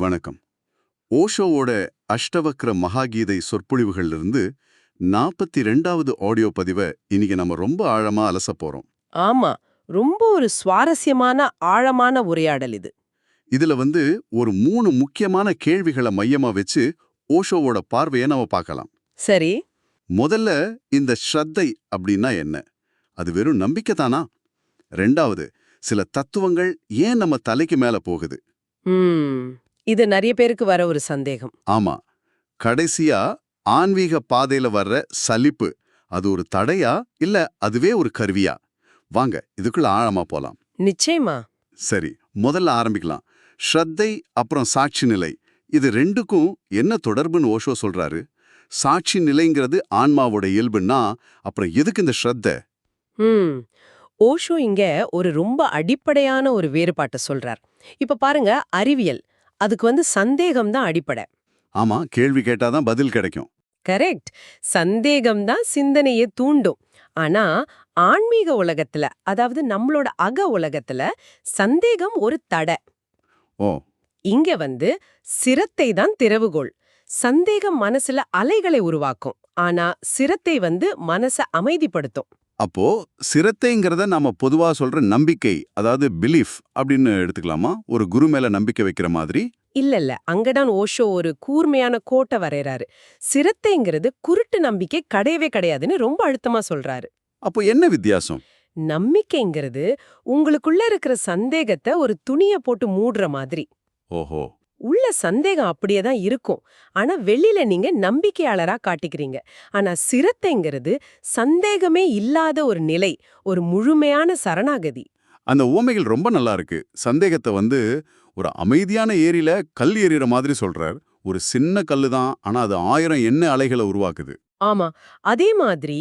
வணக்கம். ஓஷோவோட அஷ்டவக்ர மகாகீதை சொற்பொழிவுகள்ல இருந்து நாற்பத்தி ரெண்டாவது ஆடியோ பதிவை இன்னைக்கு நம்ம ரொம்ப ஆழமா அலச போறோம். ஆமா ரொம்ப ஒரு சுவாரஸ்யமான ஆழமான உரையாடல் இது. இதுல வந்து ஒரு மூணு முக்கியமான கேள்விகளை மையமா வச்சு ஓஷோவோட பார்வையை நம்ம பார்க்கலாம். சரி. முதல்ல இந்த ஸ்ரத்தை அப்படின்னா என்ன? அது வெறும் நம்பிக்கை தானா? ரெண்டாவது சில தத்துவங்கள் ஏன் நம்ம தலைக்கு மேல போகுது? இது நிறைய பேருக்கு வர ஒரு சந்தேகம். ஆமா. கடைசியா ஆன்மீக பாதையில வர்ற சலிப்பு அது ஒரு தடையா இல்ல அதுவே ஒரு கருவியா? வாங்க இதுக்குள்ள ஆழமா போலாம். நிச்சயமா. சரி முதல்ல ஆரம்பிக்கலாம். ஸ்ரத்தை அப்புறம் சாட்சி நிலை. இது ரெண்டுக்கும் என்ன தொடர்புன்னு ஓஷோ சொல்றாரு? சாட்சி நிலைங்கிறது ஆன்மாவோட இயல்புன்னா அப்புறம் எதுக்கு இந்த ஸ்ரத்தை? ஓஷோ இங்க ஒரு ரொம்ப அடிப்படையான ஒரு வேறுபாட்டை சொல்றார். இப்ப பாருங்க அறிவியல். அதுக்கு வந்து சந்தேகம் தான் அடிப்படை. ஆமா கேள்வி கேட்டாதான் பதில் கிடைக்கும். கரெக்ட். சந்தேகம் தான் சிந்தனையை தூண்டும். ஆனா ஆன்மீக உலகத்துல அதாவது நம்மளோட அக உலகத்துல சந்தேகம் ஒரு தடை. ஓ. இங்க வந்து சிரத்தை தான் திறவுகோல் சந்தேகம் மனசுல அலைகளை உருவாக்கும். ஆனா சிரத்தை வந்து மனச அமைதிப்படுத்தும். அப்போ சிரத்தைங்கிறத நாம பொதுவா சொல்ற நம்பிக்கை அதாவது பிலீஃப் அப்படின்னு எடுத்துக்கலாமா? ஒரு குரு மேல நம்பிக்கை வைக்கிற மாதிரி? இல்ல இல்ல. அங்கதான் ஓஷோ ஒரு கூர்மையான கோட்டை வரையறாரு சிரத்தைங்கிறது குருட்டு நம்பிக்கை கிடையவே கிடையாதுன்னு ரொம்ப அழுத்தமா சொல்றாரு. அப்போ என்ன வித்தியாசம்? நம்பிக்கைங்கிறது உங்களுக்குள்ள இருக்கிற சந்தேகத்தை ஒரு துணிய போட்டு மூடுற மாதிரி. ஓஹோ. உள்ள சந்தேகம் அப்படியே தான் இருக்கும். ஆனா வெளியில நீங்க நம்பிக்கையாளரா காட்டிக்கிறீங்க. ஆனா சிரத்தைங்கிறது சந்தேகமே இல்லாத ஒரு நிலை ஒரு முழுமையான சரணாகதி. அந்த ஊமைகள் ரொம்ப நல்லா இருக்கு. சந்தேகத்தை வந்து ஒரு அமைதியான ஏரியில கல் எறிகிற மாதிரி சொல்றார். ஒரு சின்ன கல்லு தான் ஆனா அது ஆயிரம் எண்ணெய் அலைகளை உருவாக்குது. ஆமா. அதே மாதிரி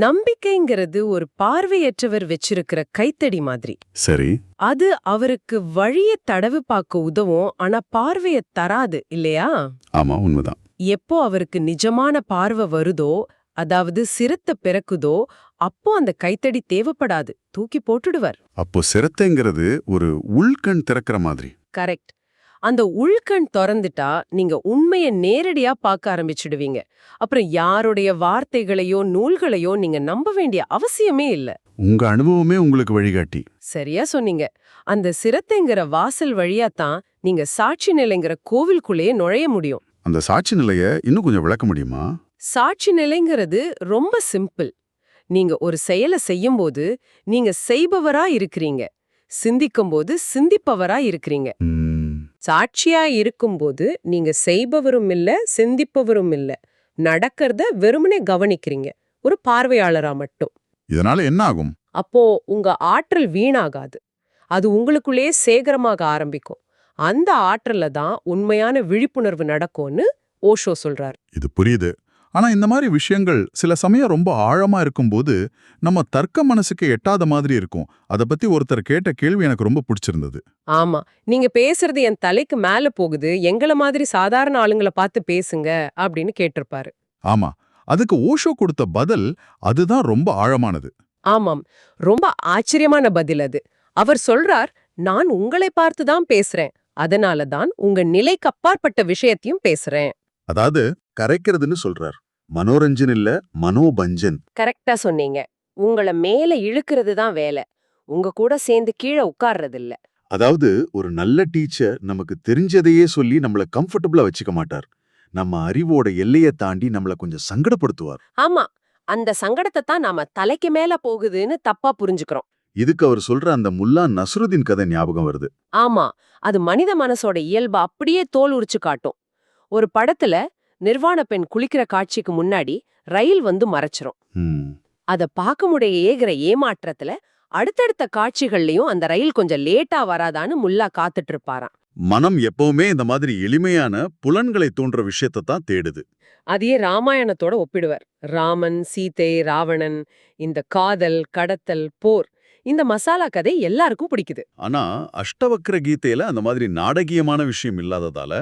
நம்பிக்கைங்கிறது ஒரு பார்வையற்றவர் வச்சிருக்கிற கைத்தடி மாதிரி. சரி. அது அவருக்கு வழிய தடவு பார்க்க உதவும் ஆனா பார்வைய தராது இல்லையா? ஆமா உண்மைதான். எப்போ அவருக்கு நிஜமான பார்வை வருதோ அதாவது சிரத்த பிறக்குதோ அப்போ அந்த கைத்தடி தேவைப்படாது. தூக்கி போட்டுடுவார். அப்போ சிரத்தைங்கிறது ஒரு உள்கண் திறக்கிற மாதிரி. கரெக்ட். அந்த உள்கண் திறந்துட்டா நீங்க உண்மைய நேரடியா பார்க்க ஆரம்பிச்சிடுவீங்க. அப்புறம் யாருடைய வார்த்தைகளையோ நூல்களையோ நீங்க நம்ப வேண்டிய அவசியமே இல்ல. உங்க அனுபவமே உங்களுக்கு வழிகாட்டி. சரியா சொன்னீங்க. அந்த சிரத்தைங்கிற வாசல் வழியா தான் நீங்க சாட்சி நிலைங்கிற கோவிலுக்குள்ளேயே நுழைய முடியும். அந்த சாட்சி நிலைய இன்னும் கொஞ்சம் விளக்க முடியுமா? சாட்சி நிலைங்கிறது ரொம்ப சிம்பிள். நீங்க ஒரு செயலை செய்யும்போது நீங்க செய்பவரா இருக்கிறீங்க. சிந்திக்கும்போது சிந்திப்பவரா இருக்கிறீங்க. சாட்சியா இருக்கும்போது நீங்க செய்பவரும் இல்ல சிந்திப்பவரும் இல்ல. நடக்கிறத வெறுமனே கவனிக்கிறீங்க. ஒரு பார்வையாளரா மட்டும். இதனால என்ன ஆகும்? அப்போ உங்க ஆற்றல் வீணாகாது. அது உங்களுக்குள்ளேயே சேகரமாக ஆரம்பிக்கும். அந்த ஆற்றல்ல தான் உண்மையான விழிப்புணர்வு நடக்கும்னு ஓஷோ சொல்றார். இது புரியுது. ஆனா இந்த மாதிரி விஷயங்கள் சில சமயம் ரொம்ப ஆழமா இருக்கும்போது நம்ம தர்க்க மனசுக்கு எட்டாத மாதிரி இருக்கும். அத பத்தி ஒருத்தர் கேட்ட கேள்வி எனக்கு ரொம்ப பிடிச்சிருந்தது. ஆமா. நீங்க பேசுறது என் தலைக்கு மேல போகுது. எங்கள மாதிரி சாதாரண ஆளுங்கள பார்த்து பேசுங்க அப்படின்னு கேட்டிருப்பாரு. ஆமா. அதுக்கு ஓஷோ கொடுத்த பதில் அதுதான் ரொம்ப ஆழமானது. ஆமாம். ரொம்ப ஆச்சரியமான பதில் அது. அவர் சொல்றார் நான் உங்களை பார்த்து தான் பேசுறேன். அதனால தான் உங்க நிலைக்கு அப்பாற்பட்ட விஷயத்தையும் பேசுறேன். அதாவது கரைக்கிறதுன்னு சொல்றார். மனோரஞ்சன் இல்ல மனோபஞ்சன். கரெக்டா சொன்னீங்க. உங்கள மேல இழுக்கிறது தான் வேலை. உங்க கூட சேர்ந்து கீழே உட்கார்றது இல்ல அதாவது ஒரு நல்ல டீச்சர் நமக்கு தெரிஞ்சதையே சொல்லி நம்மள கம்ஃபர்டபுளா வச்சுக்க மாட்டார். நம்ம அறிவோட எல்லையை தாண்டி நம்மள கொஞ்சம் சங்கடப்படுத்துவார். ஆமா. அந்த சங்கடத்தை தான் நாம தலைக்கு மேல போகுதுன்னு தப்பா புரிஞ்சுக்கிறோம். இதுக்கு அவர் சொல்ற அந்த முல்லா நஸ்ருதீன் கதை ஞாபகம் வருது. ஆமா. அது மனித மனசோட இயல்பை அப்படியே தோல் உரிச்சு காட்டும். ஒரு படத்துல நிர்வாண பெண் குளிக்கிற காட்சிக்கு முன்னாடி ரயில் வந்து மறைச்சிரும். அத பார்க்க முடிய ஏகிற ஏமாற்றத்துல அடுத்தடுத்த காட்சிகள்லயும் அந்த ரயில் கொஞ்சம் லேட்டா வராதான்னு முல்லா காத்துட்டு இருப்பாராம் மனம் எப்பவுமே இந்த மாதிரி எளிமையான புலன்களை தூண்டுற விஷயத்தை தான் தேடுது. அதையே ராமாயணத்தோட ஒப்பிடுவார். ராமன் சீதை ராவணன் இந்த காதல் கடத்தல் போர் இந்த மசாலா கதை எல்லாருக்கும் பிடிக்குது. ஆனா அஷ்டவக்ர கீதையில அந்த மாதிரி நாடகீயமான விஷயம் இல்லாததால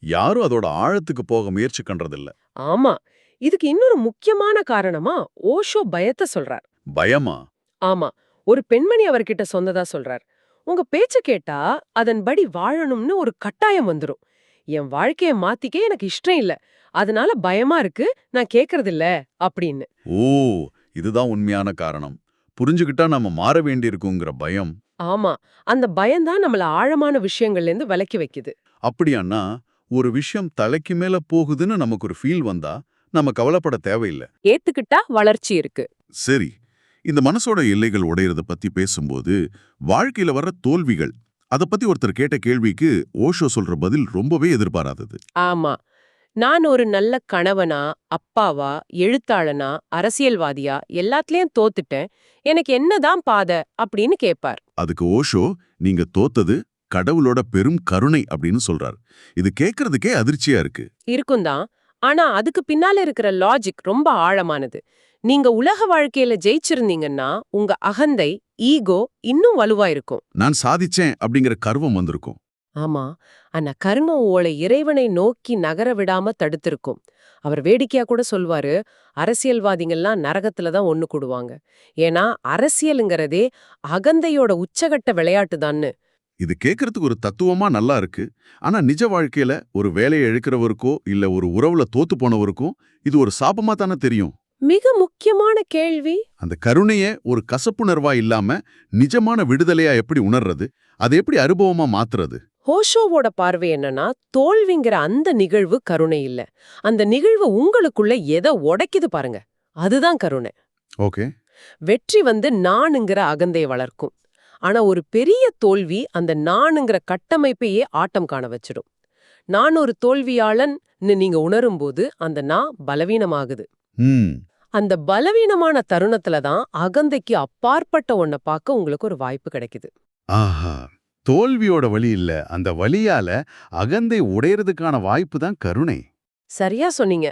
யாரும் அதோட ஆழத்துக்கு போக முயற்சி பண்றதில்ல. ஆமா. இதுக்கு இன்னொரு முக்கியமான காரணமா ஓஷோ பயத்தை சொல்றார். பயமா? ஆமா. ஒரு பெண்மணி அவர்கிட்ட சொன்னதா சொல்றார். உங்க பேச்ச கேட்டா அதன்படி வாழணும்னு ஒரு கட்டாயம் வந்துரும். என் வாழ்க்கைய மாத்திக்க எனக்கு இஷ்டம் இல்ல. அதனால பயமா இருக்கு. நான் கேக்குறது இல்ல அப்படின்னு. ஓ இதுதான் உண்மையான காரணம். புரிஞ்சுக்கிட்டா நம்ம மாற வேண்டியிருக்குங்கிற பயம். ஆமா. அந்த பயம்தான் நம்மள ஆழமான விஷயங்கள்ல இருந்து விலக்கி வைக்குது. அப்படியானா ஒரு விஷயம் தலைக்கு மேல போகுதுன்னு நமக்கு ஒரு ஃபீல் வந்தா நம்ம கவலைப்பட தேவையில்லை. ஏத்துக்கிட்டா வளர்ச்சி இருக்கு. சரி இந்த மனசோட எல்லைகள் உடையறத பத்தி பேசும்போது வாழ்க்கையில வர்ற தோல்விகள் அத பத்தி ஒருத்தர் கேட்ட கேள்விக்கு ஓஷோ சொல்ற பதில் ரொம்பவே எதிர்பாராதது. ஆமா. நான் ஒரு நல்ல கணவனா அப்பாவா எழுத்தாளனா அரசியல்வாதியா எல்லாத்துலயும் தோத்துட்டேன். எனக்கு என்னதான் பாதை அப்படின்னு கேட்பார் அதுக்கு ஓஷோ நீங்க தோத்தது கடவுளோட பெரும் கருணை அப்படின்னு சொல்றார். இது கேட்கறதுக்கே அதிர்ச்சியா இருக்கு. இருக்கும்தான். ஆனா அதுக்கு பின்னால இருக்கிற லாஜிக் ரொம்ப ஆழமானது. நீங்க உலக வாழ்க்கையில ஜெயிச்சிருந்தீங்கன்னா உங்க அகந்தை ஈகோ இன்னும் வலுவா இருக்கும். நான் சாதிச்சேன் அப்படிங்கிற கர்வம் வந்திருக்கும். ஆமா. ஆனா கர்மம் ஓலை இறைவனை நோக்கி நகர விடாம தடுத்திருக்கும். அவர் வேடிக்கையா கூட சொல்வாரு அரசியல்வாதிகள்லாம் நரகத்துல தான் ஒண்ணு கூடுவாங்க. ஏன்னா அரசியலுங்கிறதே அகந்தையோட உச்சகட்ட விளையாட்டு இது கேட்கறதுக்கு ஒரு தத்துவமா நல்லா இருக்கு. ஆனா நிஜ வாழ்க்கையில ஒரு வேலையை இழக்கிறவருக்கோ இல்ல ஒரு உறவுல தோத்து போனவருக்கும் இது ஒரு சாபமா தானே தெரியும்? மிக முக்கியமான கேள்வி. அந்த கருணைய ஒரு கசப்புணர்வா இல்லாம நிஜமான விடுதலையா எப்படி உணர்றது? அதை எப்படி அனுபவமா மாத்துறது? ஹோஷோவோட பார்வை என்னன்னா தோல்விங்கிற அந்த நிகழ்வு கருணை இல்ல. அந்த நிகழ்வு உங்களுக்குள்ள எதை உடைக்குது பாருங்க. அதுதான் கருணை. ஓகே. வெற்றி வந்து நானுங்கிற அகந்தையை வளர்க்கும். ஆனா ஒரு பெரிய தோல்வி அந்த நானுங்கிற கட்டமைப்பையே ஆட்டம் காண வச்சிடும். நான் ஒரு தோல்வியாளன்னு நீங்க உணரும்போது அந்த நான் பலவீனமாகுது. அந்த பலவீனமான தருணத்துல தான் அகந்தைக்கு அப்பாற்பட்ட ஒன்ன பார்க்க உங்களுக்கு ஒரு வாய்ப்பு கிடைக்குது. ஆஹா. தோல்வியோட வழி இல்ல. அந்த வழியால அகந்தை உடையறதுக்கான வாய்ப்பு தான் கருணை. சரியா சொன்னீங்க.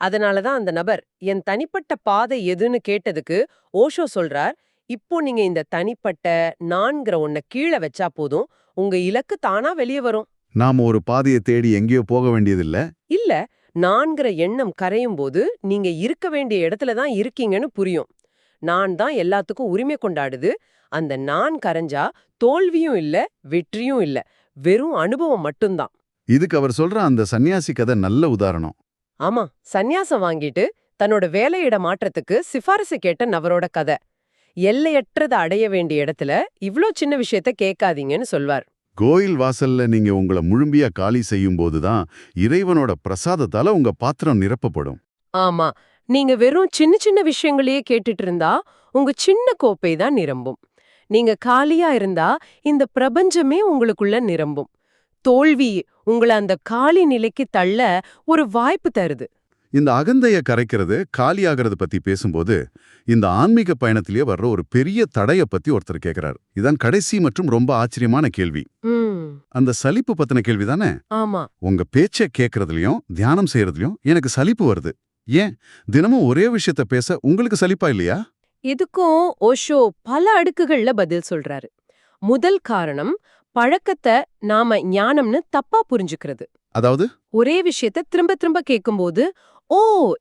அதனாலதான் அந்த நபர் என் தனிப்பட்ட பாதை எதுன்னு கேட்டதுக்கு ஓஷோ சொல்றார் இப்போ நீங்க இந்த தனிப்பட்ட நான்கிற ஒன்ன கீழே வச்சா போதும். உங்க இலக்கு தானா வெளியே வரும். நாம ஒரு பாதையை தேடி எங்கேயோ போக வேண்டியதில்ல. இல்ல. நான்கிற எண்ணம் கரையும் போது நீங்க இருக்க வேண்டிய இடத்துல தான் இருக்கீங்கன்னு புரியும். நான் தான் எல்லாத்துக்கும் உரிமை கொண்டாடுது. அந்த நான் கரைஞ்சா தோல்வியும் இல்ல வெற்றியும் இல்ல. வெறும் அனுபவம் மட்டும்தான் இதுக்கு அவர் சொல்ற அந்த சன்னியாசி கதை நல்ல உதாரணம். ஆமா. சந்நியாசம் வாங்கிட்டு தன்னோட வேலையிட மாற்றத்துக்கு சிபாரிசு கேட்ட நபரோட கதை. எல்லையற்றதை அடைய வேண்டிய இடத்துல இவ்ளோ சின்ன விஷயத்த கேட்காதீங்கன்னு சொல்வார். கோயில் வாசல்ல நீங்க உங்களை முழும்பியா காலி செய்யும் போதுதான் இறைவனோட பிரசாதத்தால உங்க பாத்திரம் நிரப்பப்படும். ஆமா. நீங்க வெறும் சின்ன சின்ன விஷயங்களையே கேட்டுட்டு இருந்தா உங்க சின்ன கோப்பை தான் நிரம்பும். நீங்க காலியா இருந்தா இந்த பிரபஞ்சமே உங்களுக்குள்ள நிரம்பும். தோல்வி உங்களை அந்த காலி நிலைக்கு தள்ள ஒரு வாய்ப்பு தருது. இந்த அகந்தைய கரைக்கிறது காலியாகிறது பத்தி பேசும்போது இந்த ஆன்மீக பயணத்திலேயே வர்ற ஒரு பெரிய தடைய பத்தி ஒருத்தர் கேக்குறார். இதான் கடைசி மற்றும் ரொம்ப ஆச்சரியமான கேள்வி. அந்த சலிப்பு பத்தின கேள்வி தானே? உங்க பேச்ச கேட்கறதுலயும் தியானம் செய்யறதுலயும் எனக்கு சலிப்பு வருது. ஏன்? தினமும் ஒரே விஷயத்த பேச உங்களுக்கு சலிப்பா இல்லையா? இதுக்கும் ஓஷோ பல அடுக்குகள்ல பதில் சொல்றாரு. முதல் காரணம் பழக்கத்தை நாம ஞானம்னு தப்பா புரிஞ்சுக்கிறது. அதாவது? ஒரே விஷயத்த திரும்ப திரும்ப கேட்கும்போது ஓ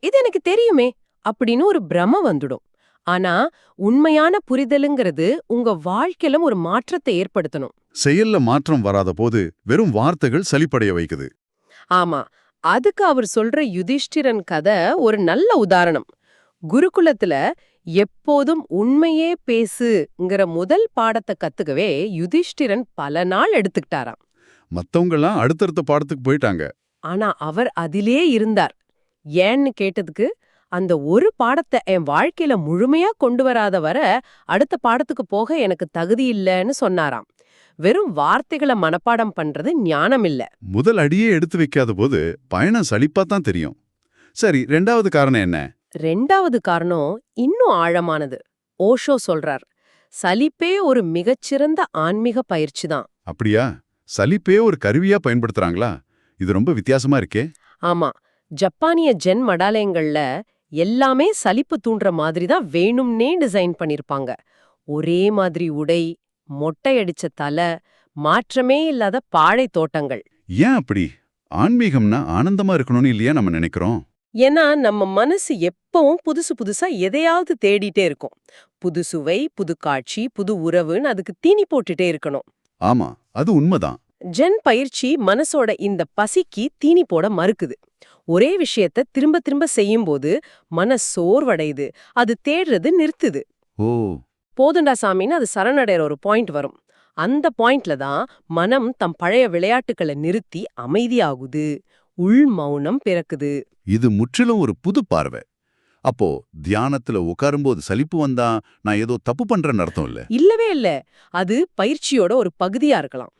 இது எனக்கு தெரியுமே அப்படின்னு ஒரு பிரம வந்துடும். ஆனா உண்மையான புரிதலுங்கிறது உங்க வாழ்க்கையில ஒரு மாற்றத்தை ஏற்படுத்தணும். செயல்ல மாற்றம் வராத போது வெறும் வார்த்தைகள் சலிப்படைய வைக்குது. ஆமா அதுக்கு அவர் சொல்ற யுதிஷ்டிரன் கதை ஒரு நல்ல உதாரணம். குருகுலத்துல எப்போதும் உண்மையே பேசுங்கிற முதல் பாடத்தை கத்துக்கவே யுதிஷ்டிரன் பல நாள் எடுத்துக்கிட்டாராம். மத்தவங்கெல்லாம் அடுத்தடுத்த பாடத்துக்கு போயிட்டாங்க. ஆனா அவர் அதிலே இருந்தார். ஏன்னு கேட்டதுக்கு அந்த ஒரு பாடத்தை என் வாழ்க்கையில முழுமையா கொண்டு வராத வர அடுத்த பாடத்துக்கு போக எனக்கு தகுதி இல்லைன்னு சொன்னாராம். வெறும் வார்த்தைகளை மனப்பாடம் பண்றது ஞானம் இல்ல. முதல் அடியே எடுத்து வைக்காத போது பயணம் சலிப்பா தான் தெரியும். சரி ரெண்டாவது காரணம் என்ன? ரெண்டாவது காரணம் இன்னும் ஆழமானது. ஓஷோ சொல்றார் சலிப்பே ஒரு மிகச்சிறந்த ஆன்மீக பயிற்சி தான். அப்படியா? சலிப்பே ஒரு கருவியா பயன்படுத்துறாங்களா? இது ரொம்ப வித்தியாசமா இருக்கே. ஆமா ஜப்பானிய ஜென் மடாலயங்கள்ல எல்லாமே சலிப்பு தூண்டுற மாதிரி தான் வேணும்னே டிசைன் பண்ணிருப்பாங்க. ஒரே மாதிரி உடை மொட்டையடிச்ச தலை மாற்றமே இல்லாத பாழை தோட்டங்கள். ஏன் அப்படி? ஆன்மீகம்னா ஆனந்தமா இருக்கணும்னு இல்லையா நம்ம நினைக்கிறோம்? ஏன்னா நம்ம மனசு எப்பவும் புதுசு புதுசா எதையாவது தேடிட்டே இருக்கும். புது சுவை புது காட்சி புது உறவுன்னு அதுக்கு தீனி போட்டுட்டே இருக்கணும். ஆமா அது உண்மைதான். ஜென் பயிற்சி மனசோட இந்த பசிக்கு தீனி போட மறுக்குது. ஒரே விஷயத்த திரும்ப திரும்ப செய்யும்போது மன சோர்வடையுது. அது தேடுறது நிறுத்துது. ஓ. போதுண்டா சாமின்னு அது சரணடைற ஒரு பாயிண்ட் வரும். அந்த பாயிண்ட்ல தான் மனம் தம் பழைய விளையாட்டுகளை நிறுத்தி அமைதியாகுது. உள் மௌனம் பிறக்குது. இது முற்றிலும் ஒரு புது பார்வை. அப்போ தியானத்துல உட்காரும்போது சலிப்பு வந்தா நான் ஏதோ தப்பு பண்றேன்னு அர்த்தம் இல்ல? இல்லவே இல்ல. அது பயிற்சியோட ஒரு பகுதியா இருக்கலாம்.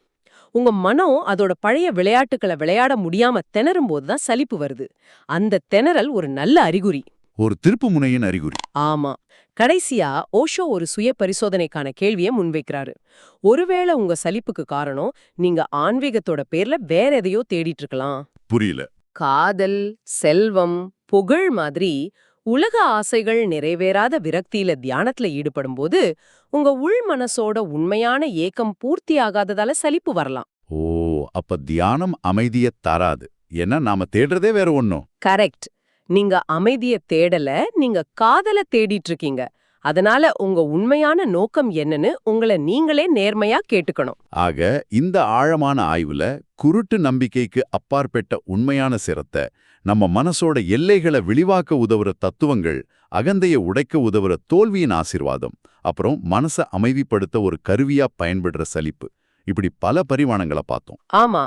உங்க மனம் அதோட பழைய விளையாட்டுகளை விளையாட முடியாம திணறும் தான் சலிப்பு வருது. அந்த திணறல் ஒரு நல்ல அறிகுறி. ஒரு திருப்பு முனையின் அறிகுறி. ஆமா. கடைசியா ஓஷோ ஒரு சுய பரிசோதனைக்கான கேள்வியை முன்வைக்கிறாரு. ஒருவேளை உங்க சலிப்புக்கு காரணம் நீங்க ஆன்மீகத்தோட பேர்ல வேற எதையோ தேடிட்டு இருக்கலாம். புரியல. காதல் செல்வம் புகழ் மாதிரி உலக ஆசைகள் நிறைவேறாத விரக்தியில தியானத்துல ஈடுபடும்போது உங்க உள் மனசோட உண்மையான ஏக்கம் பூர்த்தியாகாததால சலிப்பு வரலாம். ஓ அப்ப தியானம் அமைதிய தராது. ஏன்னா நாம தேடுறதே வேற ஒண்ணும். கரெக்ட். நீங்க அமைதிய தேடல நீங்க காதல தேடிட்டு இருக்கீங்க. அதனால உங்க உண்மையான நோக்கம் என்னன்னு உங்களை நீங்களே நேர்மையா கேட்டுக்கணும். ஆக இந்த ஆழமான ஆய்வுல குருட்டு நம்பிக்கைக்கு அப்பாற்பட்ட உண்மையான சிரத்தை நம்ம மனசோட எல்லைகளை விளிவாக்க உதவுற தத்துவங்கள் அகந்தைய உடைக்க உதவுற தோல்வியின் ஆசிர்வாதம் அப்புறம் மனச அமைதிப்படுத்த ஒரு கருவியா பயன்படுற சலிப்பு. இப்படி பல பரிமாணங்களை பார்த்தோம். ஆமா.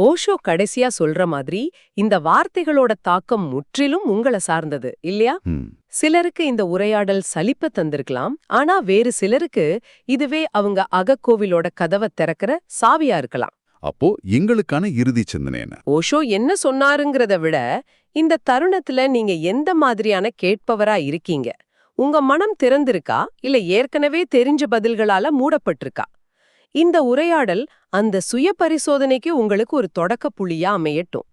ஓஷோ கடைசியா சொல்ற மாதிரி இந்த வார்த்தைகளோட தாக்கம் முற்றிலும் உங்களை சார்ந்தது இல்லையா? சிலருக்கு இந்த உரையாடல் சலிப்ப தந்திருக்கலாம் ஆனா வேறு சிலருக்கு இதுவே அவங்க அகக்கோவிலோட கதவை திறக்கிற சாவியா இருக்கலாம். அப்போ எங்களுக்கான இறுதி சிந்தனை என்ன? ஓஷோ என்ன சொன்னாருங்கிறத விட இந்த தருணத்துல நீங்க எந்த மாதிரியான கேட்பவரா இருக்கீங்க? உங்க மனம் திறந்திருக்கா? இல்ல ஏற்கனவே தெரிஞ்ச பதில்களால மூடப்பட்டிருக்கா? இந்த உரையாடல் அந்த சுய பரிசோதனைக்கு உங்களுக்கு ஒரு தொடக்க புள்ளியா அமையட்டும்.